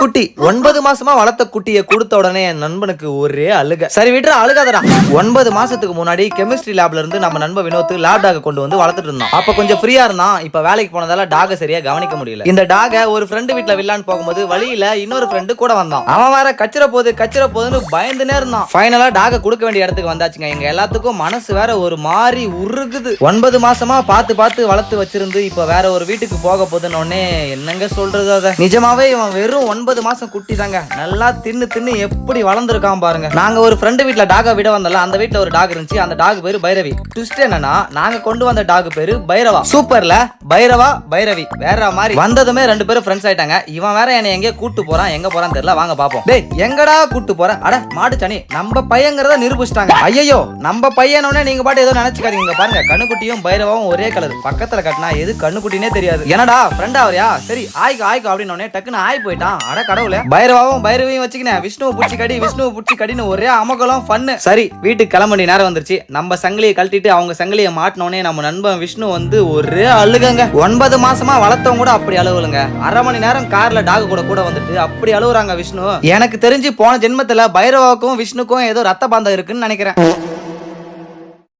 குட்டி. ஒன்பது மாசமா வளர்த்த குட்டியை கொடுத்த உடனே என் நண்பனுக்கு ஒரே அழுக. சரி விட்டுற அழுகாதடா. ஒன்பது மாசத்துக்கு முன்னாடி கெமிஸ்ட்ரி லேப்ல இருந்து நம்ம நண்பன் வினோத்து லேப் டாக கொண்டு வந்து வளர்த்துட்டு இருந்தோம். அப்ப கொஞ்சம் ஃப்ரீயா இருந்தான். இப்ப வேலைக்கு போனதால டாக சரியா கவனிக்க முடியல. இந்த டாக ஒரு ஃப்ரெண்டு வீட்டுல வில்லான்னு போகும்போது வழியில இன்னொரு ஃப்ரெண்டு கூட வந்தான். அவன் வேற கச்சிர போகுது கச்சிர போகுதுன்னு பயந்துனே இருந்தான். ஃபைனலா டாக கொடுக்க வேண்டிய இடத்துக்கு வந்தாச்சுங்க. எங்க எல்லாத்துக்கும் மனசு வேற ஒரு மாதிரி உருகுது. ஒன்பது மாசமா பார்த்து பார்த்து வளர்த்து வச்சிருந்து இப்ப வேற ஒரு வீட்டுக்கு போக போதுன்னு என்னங்க சொல்றது அத? நிஜமாவே இவன் வெறும் ஒன்பது மாசம் குட்டி தாங்க நல்லா தின்னு தின்னு எப்படி வளர்ந்துருக்கான் பாருங்க. நாங்க ஒரு ஃப்ரெண்டு வீட்ல டாகை விட வந்தல அந்த வீட்டுல ஒரு டாக் இருந்துச்சு. அந்த டாக் பேரு பைரவி. ட்விஸ்ட் என்னன்னா நாங்க கொண்டு வந்த டாக் பேரு பைரவா. சூப்பர்ல பைரவா பைரவி. வேற மாதிரி. வந்ததுமே ரெண்டு பேரும் ஃப்ரெண்ட்ஸ் ஆயிட்டாங்க. இவன் வேற என்னை எங்கேயோ கூட்டு போறான். எங்க போறான்னு தெரியல. வாங்க பாப்போம். டேய் எங்கடா கூட்டு போற? அட மாடு சனி. நம்ம பையங்கிறத நிரூபிச்சிட்டாங்க. ஐயோ நம்ம பையனோடனே நீங்க பாட்டு ஏதோ நினைச்சுக்காதீங்க. இங்க பாருங்க கண்ணுக்குட்டியும் பைரவாவும் ஒரே கலர் பக்கத்துல கட்டினா எது கண்ணுக்குட்டினே தெரியாது. என்னடா ஃப்ரெண்ட் ஆவறியா சரி ஆய்க்கு ஆய்க்கு அப்படின்னு உடனே டக்குன்னு ஆய் போயிட்டான். அட கடவுளே. பைரவாவும் பைரவியும் வச்சுக்கினேன். விஷ்ணுவை பிடிச்சி கடி விஷ்ணுவை பிடிச்சி கடின்னு ஒரே அமகலம் ஃபன்னு சரி வீட்டுக்கு கிளம்பி நேரம் வந்துருச்சு. நம்ம சங்கிலியை கழட்டிட்டு அவங்க சங்கிலியை மாட்டினோடனே நம்ம நண்பன் விஷ்ணு வந்து ஒரே அழுகங்க. ஒன்பது மாசமா வளர்த்தவங்க கூட அப்படி அழுவலுங்க. அரை மணி நேரம் கார்ல டாக் கூட கூட வந்துட்டு அப்படி அழுகுறாங்க விஷ்ணு. எனக்கு தெரிஞ்சு போன ஜென்மத்துல பைரவாவுக்கும் விஷ்ணுக்கும் ஏதோ ரத்த பாந்தம் இருக்குன்னு நினைக்கிறேன்.